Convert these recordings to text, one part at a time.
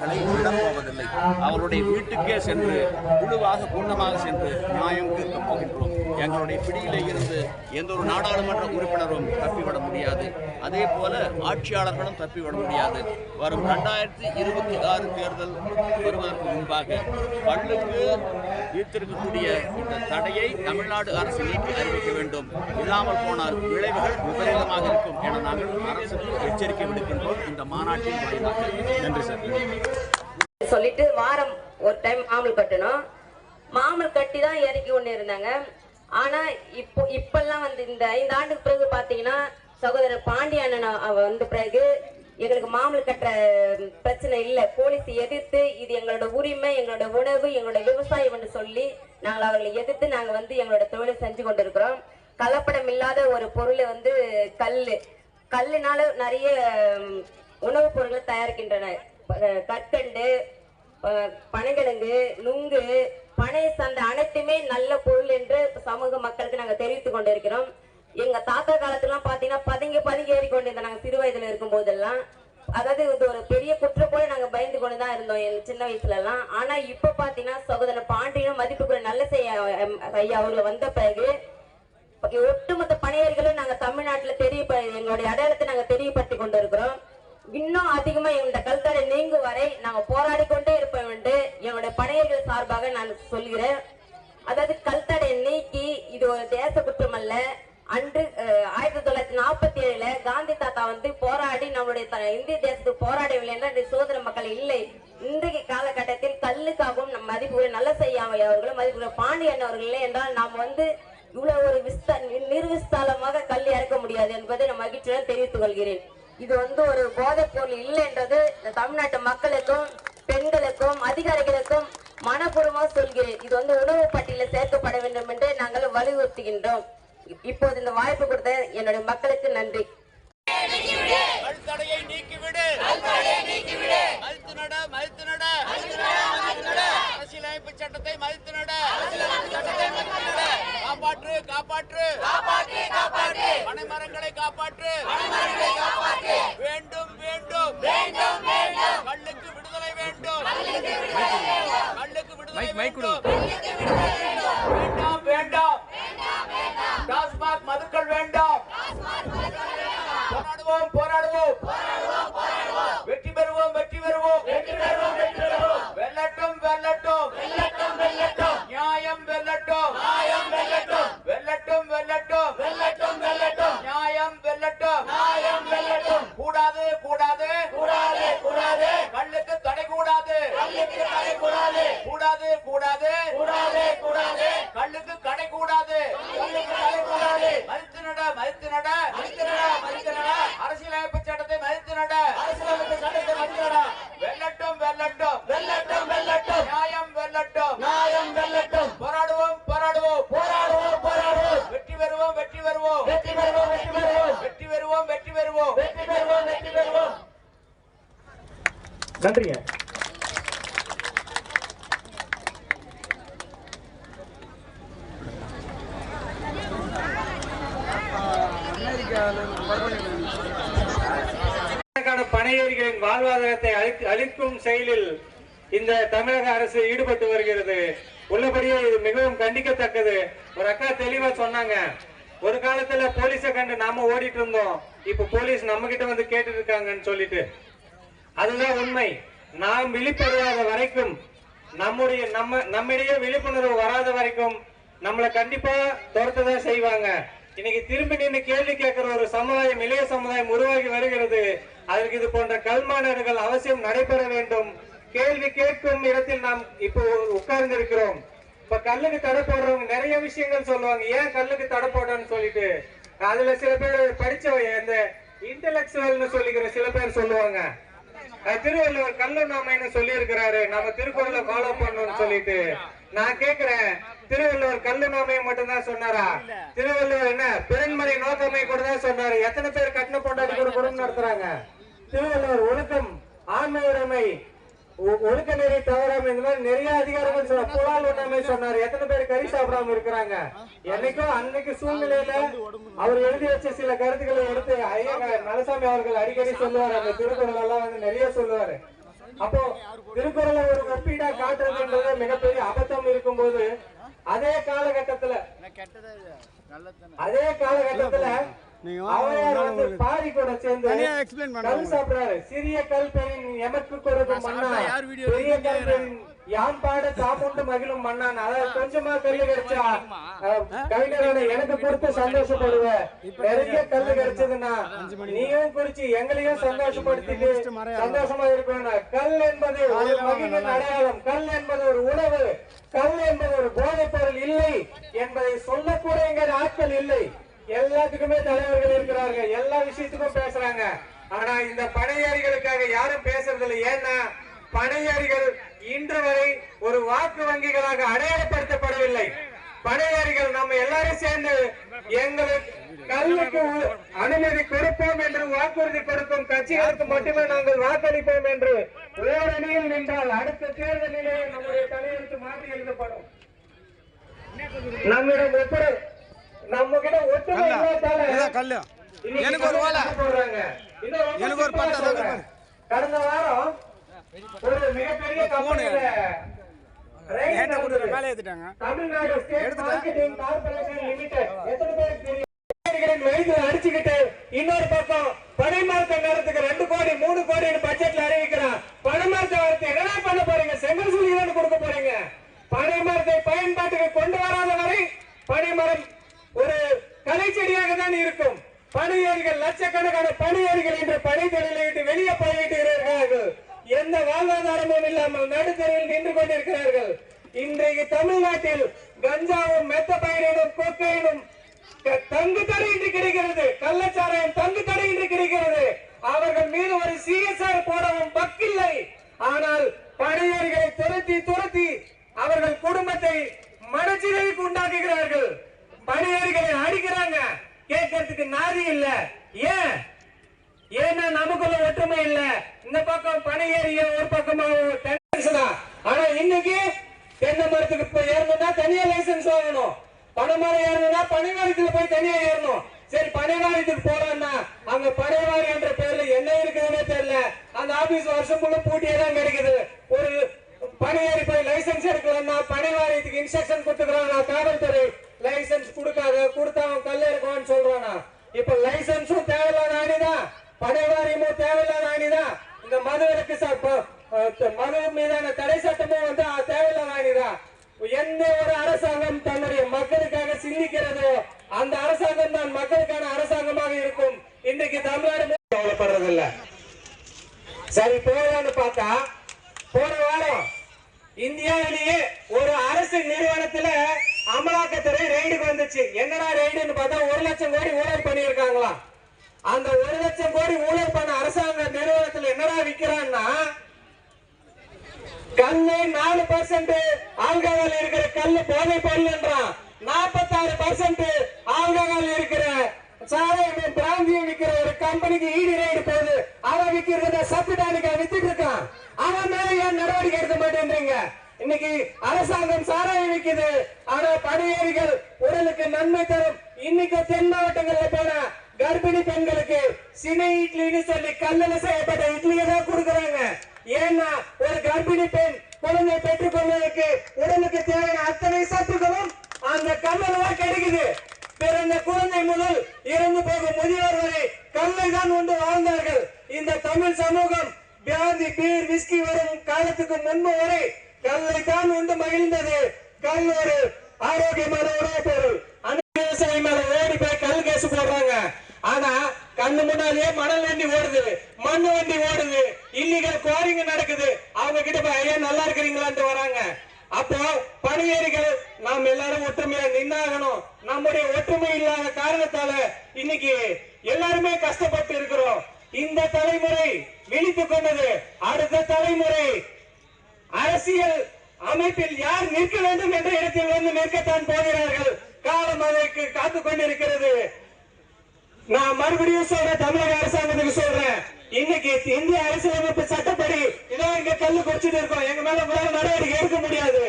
களை விடப்போவதில்லை அவருடைய வீட்டுக்கே சென்று குழுவாக கூட்டமாக சென்று நியாயம் கேட்கப் போகின்றோம். எங்களுடைய பிடியிலே இருந்து எந்த ஒரு நாடாளுமன்ற உறுப்பினரும் தப்பிவிட முடியாது. அதே போல ஆட்சியாளர்களும் தப்பிவிட முடியாது. வரும் ரெண்டாயிரத்தி இருபத்தி ஆறு தேர்தல் வருவதற்கு முன்பாக பள்ளுக்கு ஈர்த்திருக்கக்கூடிய இந்த தடையை தமிழ்நாடு அரசு நீக்கி அறிவிக்க வேண்டும். இல்லாமல் போனால் விளைவுகள் விபரீதமாக இருக்கும் என நாங்கள் அரசுக்கு எச்சரிக்கை விடுக்கின்றோம். இந்த மாநாட்டின் வாயிலாக நன்றி சார். சொல்லிட்டு வாரம் ஒரு டைம் மாமல் கட்டணும். மாமல் கட்டி தான் இறக்கி ஒன்று இருந்தாங்க. ஆனா இப்போ இப்பெல்லாம் வந்து இந்த ஐந்து ஆண்டுக்கு பிறகு பாத்தீங்கன்னா சகோதரர் பாண்டிய அண்ணன் வந்த பிறகு எங்களுக்கு மாமல் கட்டுற பிரச்சனை இல்லை. போலீஸ் எதிர்த்து இது எங்களோட உரிமை எங்களோட உணவு எங்களோட விவசாயம் என்று சொல்லி நாங்கள் அவர்களை எதிர்த்து நாங்கள் வந்து எங்களோட தொழிலை செஞ்சு கொண்டிருக்கிறோம். கலப்படம் இல்லாத ஒரு பொருள் வந்து கல் கல்லுனால நிறைய உணவுப் பொருட்களை தயாரிக்கின்றன கற்கண்டு பனைகிழங்கு நுங்கு பனை சந்தை அனைத்துமே நல்ல பொருள் என்று சமூக மக்களுக்கு நாங்கள் தெரிவித்துக் கொண்டிருக்கிறோம். எங்க தாத்தா காலத்துலாம் பாத்தீங்கன்னா பதுங்கி பதுங்கி ஏறி கொண்டிருந்தோம் நாங்க சிறு வயதுல இருக்கும் போதெல்லாம் அதாவது இது ஒரு பெரிய குற்றம் போல நாங்க பயந்து கொண்டு தான் இருந்தோம் எங்க சின்ன வயசுல எல்லாம் ஆனா இப்ப பாத்தீங்கன்னா சகோதரர் பாண்டியனும் மதிப்புக்குரிய நல்ல செய்ய ஐயா அவர்கள் வந்த பிறகு ஒட்டுமொத்த பணியர்களும் நாங்க தமிழ்நாட்டுல தெரிய எங்களுடைய அடையாளத்தை நாங்க தெரியப்படுத்தி கொண்டிருக்கிறோம். இன்னும் அதிகமா இந்த கல்தடை நீங்கும் வரை நாங்க போராடி கொண்டே இருப்போம் என்று எங்களுடைய பணியர்கள் சார்பாக நான் சொல்கிறேன். அதாவது கல்தடை நீக்கி இது ஒரு தேச குற்றம் அல்ல அன்று ஆயிரத்தி தொள்ளாயிரத்தி நாற்பத்தி ஏழுல காந்தி தாத்தா வந்து போராடி நம்மளுடைய த- இந்திய தேசத்துக்கு போராடவில்லை என்று இன்றைய சுதந்திர மக்கள் இல்லை. இன்றைக்கு காலகட்டத்தில் கல்லுக்காகவும் நம் மதிப்புரை நல்ல செய்யாமை அவர்களும் மதிப்புரை பாண்டியன் அவர்கள் இல்லை என்றால் நாம் வந்து இவ்வளவு ஒரு விஸ்த நிர்விஸ்தாலமாக கல் இறக்க முடியாது என்பதை நான் மகிழ்ச்சியுடன் தெரிவித்துக் கொள்கிறேன். இது வந்து ஒரு போதைப் பொருள் இல்லை என்றது இந்த தமிழ்நாட்டு மக்களுக்கும் பெண்களுக்கும் அதிகாரிகளுக்கும் மனப்பூர்வமாக சொல்கிறேன். இது வந்து உணவு பட்டியலில் சேர்க்கப்பட வேண்டும் என்று நாங்கள் வலியுறுத்துகின்றோம். இப்போது இந்த வாய்ப்பு கொடுத்த என்னுடைய மக்களுக்கு நன்றி. நீக்கிவிடு. மதித்து நட மதித்து நட. அரசியலமைப்பு சட்டத்தை மதித்து நட. காப்பாற்று காப்பாற்று. பனைமரங்களை காப்பாற்று. வேண்டும் வேண்டும். கல்லுக்கு விடுதலை வேண்டும். கல்லுக்கு விடுதலை வேண்டும். வேண்டாம். வேண்டாம். டாஸ்மாக் மதுக்கள் வேண்டாம். போராடுவோம் போராடுவோம். வெற்றி வெல்லட்டும். வெல்லட்டும் வெல்லட்டும். நியாயம் வெல்லட்டும். நியாயம் வெல்லட்டும். கூடாது கூடாது. கூடாது கூடாது. கல்லுக்கு தடை கூடாது கல்லுக்கு தடை கூடாது கூடாது கூடாது. கணக்கான வாழ்வாதாரத்தை அளிக்கும் அழிக்கும் செயலில் இந்த தமிழக அரசு ஈடுபட்டு வருகிறது. உள்ளபடியே இது மிகவும் கண்டிக்கத்தக்கது. ஒரு அக்கா தெளிவா சொன்னாங்க. ஒரு காலத்துல போலீஸை கண்டு நாம ஓடிட்டு இருந்தோம். இப்ப போலீஸ் நம்ம கிட்ட வந்து கேட்டு இருக்காங்கன்னு சொல்லிட்டு. அதுதான் உண்மை. நாம் விழிப்படையாத வரைக்கும் நம்முடைய நம்ம நம்மிடையே விழிப்புணர்வு வராத வரைக்கும் நம்மளை கண்டிப்பா துரத்ததான் செய்வாங்க. இன்னைக்கு திரும்பி நின்று கேள்வி கேட்கிற ஒரு சமுதாயம் இளைய சமுதாயம் உருவாகி வருகிறது. அதற்கு இது போன்ற கல்மாநாடுகள் அவசியம் நடைபெற வேண்டும். கேள்வி கேட்கும் இடத்தில் நாம் இப்போ உட்கார்ந்து இருக்கிறோம் இப்ப கல்லுக்கு தடை போடுறவங்க நிறைய விஷயங்கள் சொல்லுவாங்க. ஏன் கல்லுக்கு தடை போடுறோம்னு சொல்லிட்டு? அதுல சில பேர் படிச்சவங்க இந்த இன்டலெக்சுவல்னு சொல்லிக்கிற சில பேர் சொல்லுவாங்க. திருவள்ளுவர் கல்லு நாமைன்னு சொல்லி இருக்கிறாரு நம்ம திருக்குறளை ஃபாலோ பண்ணணும்னு சொல்லிட்டு. நான் கேக்குறேன். திருவள்ளுவர் கல்லுண்ணாமையை மட்டும் தான் சொன்னாரா? திருவள்ளுவர் என்ன பிறன்மறை நோக்கமை கூட தான் சொன்னாரு. எத்தனை பேர் கட்டின பொண்டாட்டி கூட குடும்பம் நடத்துறாங்க? திருவள்ளுவர் ஒழுக்கம் ஆண்மை உடைமை ஒழுக்க நெறி தவறாம இந்த மாதிரி நிறைய அதிகாரங்கள் சொல்ல புலால் உண்ணாமை சொன்னாரு. எத்தனை பேர் கறி சாப்பிடாம இருக்கிறாங்க? என்னைக்கும் அன்னைக்கு சூழ்நிலையில அவர் எழுதி வச்ச சில கருத்துக்களை எடுத்து ஐயா நலசாமி அவர்கள் அடிக்கடி சொல்லுவாரு அந்த திருக்குறள் எல்லாம் வந்து நிறைய சொல்லுவாரு. அப்போ திருக்குறளை ஒரு ஒப்பீடா காட்டுறதுன்றது மிகப்பெரிய அபத்தம் இருக்கும்போது அதே காலகட்டத்துல அதே காலகட்டத்துல பாரி கூட சேர்ந்து கல் சாப்பிடுறாரு. சிறிய கல் பெரின் எமக்கு கொடுக்கும் பெரிய கல் யாம் பாட தாமுண்டு மகிழும் மன்னான். அதாவது கொஞ்சமா கல்லு கிடைச்சா கவிஞரோட எனக்கு கொடுத்து சந்தோஷப்படுவேன் நிறைய கல்லு கிடைச்சதுன்னா நீயும் குறிச்சு எங்களையும் சந்தோஷப்படுத்திட்டு சந்தோஷமா இருக்கணும் கல் என்பது ஒரு மகிழின் அடையாளம். கல் என்பது ஒரு உணவு. கல் என்பது ஒரு போதைப் பொருள் இல்லை என்பதை சொல்லக்கூட எங்க ஆட்கள் இல்லை. எல்லாத்துக்குமே தலைவர்கள் இருக்கிறார்கள். எல்லா விஷயத்துக்கும் பேசுறாங்க. ஆனா இந்த பணையாரிகளுக்காக யாரும் பேசுறது இல்லை ஏன்னா பணையாரிகள் இன்று வரை ஒரு வாக்கு வங்கிகளாக அடையாளப்படுத்தப்படவில்லை. பணையாரிகள் நம்ம எல்லாரும் சேர்ந்து எங்களுக்கு கல்விக்கு அனுமதி கொடுப்போம் என்று வாக்குறுதி கொடுக்கும் கட்சிகளுக்கு மட்டுமே நாங்கள் வாக்களிப்போம் என்று ஓரணியில் நின்றால் அடுத்த தேர்தலிலே நம்முடைய தலையெழுத்து மாற்றி எழுதப்படும். நம்மிடம் ஒப்புர நம்ம கிட்ட ஒற்றுமை? இல்லாதால எனக்கு ஒரு எனக்கு ஒரு. கடந்த வாரம் மிகப்பெரிய கம்பெனியில. மேலே ஏத்திட்டாங்க Tamil Nadu state marketing corporation limited எத்தனை பேருக்கு தெரியும்? அதிகாரிகளின் வயித்துல அடிச்சுக்கிட்டு இன்னொரு பக்கம் பனைமரத்தை நேரத்துக்கு ரெண்டு கோடி மூணு கோடி பட்ஜெட்ல அறிவிக்கிறான். பனைமரத்தை வளர்த்து என்ன பண்ண போறீங்க? செங்கல் சுழி தானே கொடுக்க போறீங்க. பனைமரத்தை பயன்பாட்டுக்கு கொண்டு வராத வரை பனைமரம் ஒரு கலை செடியாக தான் இருக்கும். பணியாரிகள் லட்சக்கணக்கான பணியாரிகள் இன்று பணி தொழிலை விட்டு வெளியே போய்விட்டு இருக்கிறார்கள் எந்த வாழ்வாதாரமும் இல்லாமல் நடுத்தரில் நின்று கொண்டிருக்கிறார்கள். இன்றைக்கு தமிழ்நாட்டில் கஞ்சாவும் மெத்த பயிரினும் கொக்கையினும் தங்கு தரையின்றி கிடைக்கிறது கள்ளச்சாராயம் தங்கு தடையின்றி கிடைக்கிறது அவர்கள் மீது ஒரு சிஎஸ்ஆர் போடவும் பக்கில்லை ஆனால் பணியாரிகளை துரத்தி துரத்தி அவர்கள் குடும்பத்தை மனச்சிதைவுக்கு உண்டாக்குகிறார்கள் பணியாரிகளை அடிக்கிறாங்க கேட்கறதுக்கு நாதி இல்ல ஏன் ஏன்னா நமக்குள்ள ஒற்றுமை இல்ல இந்த பக்கம் பனையேறிய ஒரு பக்கமா தான் ஆனா இன்னைக்கு தென்னை மரத்துக்கு போய் ஏறணும்னா தனியா லைசன்ஸ் வாங்கணும். பனைமரம் ஏறணும்னா பனைமரத்துல போய் தனியா ஏறணும். சரி பனைவாரியத்துக்கு போறோம்னா அங்க பனைவாரி என்ற பேர்ல என்ன இருக்குதுன்னே தெரியல. அந்த ஆபீஸ் வருஷம் ஃபுல்லும் பூட்டியே தான் கிடைக்குது. ஒரு பனையாரி போய் லைசன்ஸ் எடுக்கலன்னா பனைவாரியத்துக்கு இன்ஸ்ட்ரக்ஷன் கொடுத்துக்கிறாங்க காவல்துறை லைசன்ஸ் கொடுக்காத கொடுத்தா அவன் கல்ல இருக்கான்னு சொல்றானா. இப்ப லைசன்ஸும் தேவையில்லாத ஆணிதான். பனைவாரியமும் தேவையில்லாத ஆணிதான். இந்த மதுவிலக்கு ச- மது மீதான தடை சட்டமும் வந்து அஹ், எந்த ஒரு அரசாங்கம் தன்னுடைய மக்களுக்காக சிந்திக்கிறதோ அந்த அரசாங்கம் தான் மக்களுக்கான அரசாங்கமாக இருக்கும். இன்றைக்கு தமிழ்நாடு கவலைப்படுறதில்ல. சரி போகலான்னு பார்த்தா போன வாரம் இந்தியாவிலேயே ஒரு அரசு நிறுவனத்துல அமலாக்கத்துறை ரெய்டுக்கு வந்துச்சு. என்னடா ரெய்டுன்னு பார்த்தா ஒரு லட்சம் கோடி ஊழல் பண்ணியிருக்காங்களாம். அந்த ஒரு லட்சம் கோடி ஊழல் பண்ண அரசாங்க நிறுவனத்துல என்னடா விக்கிறான்னா கல்லு நாலு பர்சன்ட் ஆல்கஹால் இருக்கிற கல் போதை பொருள்ன்றான் நாற்பத்தாறு பர்சன்ட் ஆல்கஹால் இருக்கிற சாராயம் பிராந்தியம் விற்கிற ஒரு கம்பெனிக்கு ஈடு ரைடு போகுது அவன் விற்கிறத சத்து டானிக்கா வித்துட்டு இருக்கான். அவன் மேல ஏன் நடவடிக்கை எடுக்க மாட்டேன்றீங்க? இன்னைக்கு அரசாங்கம் சாராயம் விற்கிது ஆனா படையேறிகள் உடலுக்கு நன்மை தரும். இன்னைக்கு தென் மாவட்டங்கள்ல போன கர்ப்பிணி பெண்களுக்கு சினை இட்லின்னு சொல்லி கல்லில் செய்யப்பட்ட இட்லியை தான் கொடுக்குறாங்க. ஏன்னா ஒரு கர்ப்பிணி பெண் குழந்தை பெற்றுக் கொள்வதற்கு உடலுக்கு தேவையான அத்தனை சத்துக்களும் அந்த கல்லுல கிடைக்குது. பிறந்த குழந்தை முதல் இறந்து போகும் முதியோர் வரை கல்லை தான் ஒன்று வாழ்ந்தார்கள். இந்த தமிழ் சமூகம் பிராந்தி பீர் விஸ்கி வரும் காலத்துக்கு முன்பு வரை கல்லை தான் உண்டு மகிழ்ந்தது. கல் ஒரு ஆரோக்கியமான உணவுப் பொருள். அந்த விவசாயி மேல ஓடி போய் கல் கேசு போடுறாங்க. ஆனா கண்ணு முன்னாலே மணல் வண்டி ஓடுது மண் வண்டி ஓடுது. இல்லீகல் குவாரிங்க நடக்குது. அவங்க கிட்ட போய் ஐயா நல்லா இருக்கிறீங்களான்ட்டு வராங்க. அப்போ பணியேறிகள் நாம் எல்லாரும் ஒற்றுமையா நின்னாகணும். நம்முடைய ஒற்றுமை இல்லாத காரணத்தால இன்னைக்கு எல்லாருமே கஷ்டப்பட்டு இருக்கிறோம். இந்த தலைமுறை விழித்துக் கொண்டது. அடுத்த தலைமுறை அரசியல் அமைப்பில் யார் நிற்க வேண்டும் என்ற இடத்தில் வந்து நிற்கத்தான் போகிறார்கள். காலம் அதற்கு காத்துக் கொண்டிருக்கிறது. நான் மறுபடியும் சொல்றேன் தமிழக அரசாங்கத்துக்கு சொல்றேன். இன்னைக்கு இந்திய அரசியலமைப்பு சட்டப்படி இதோ இங்க கல்லு குடிச்சிட்டு இருக்கோம். எங்க மேல உங்களால நடவடிக்கை எடுக்க முடியாது.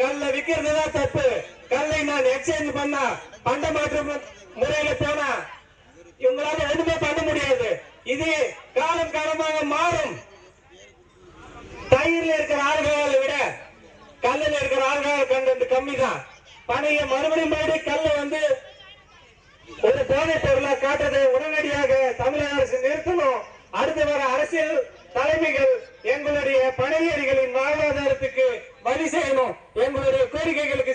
கல்ல விக்கிறது தான் தப்பு. கல்லை நான் எக்ஸ்சேஞ்ச் பண்ணா பண்ட மாற்று முறையில போனா இவங்களால எதுவுமே பண்ண முடியாது. இது காலம் காலமாக மாறும். தயிர்ல இருக்கிற ஆல்கஹாலை விட கல்லுல இருக்கிற ஆல்கஹால் கண்டு கம்மி தான் பனைய மறுபடியும் மறுபடியும் கல்லை வந்து ஒரு போதைப் பொருளை காட்டுறதை உடனடியாக தமிழக அரசு நிறுத்தணும். அடுத்து வர அரசியல் தலைமைகள் எங்களுடைய பணியேறிகளின் வாழ்வாதாரத்துக்கு வழி செய்யணும். எங்களுடைய கோரிக்கைகளுக்கு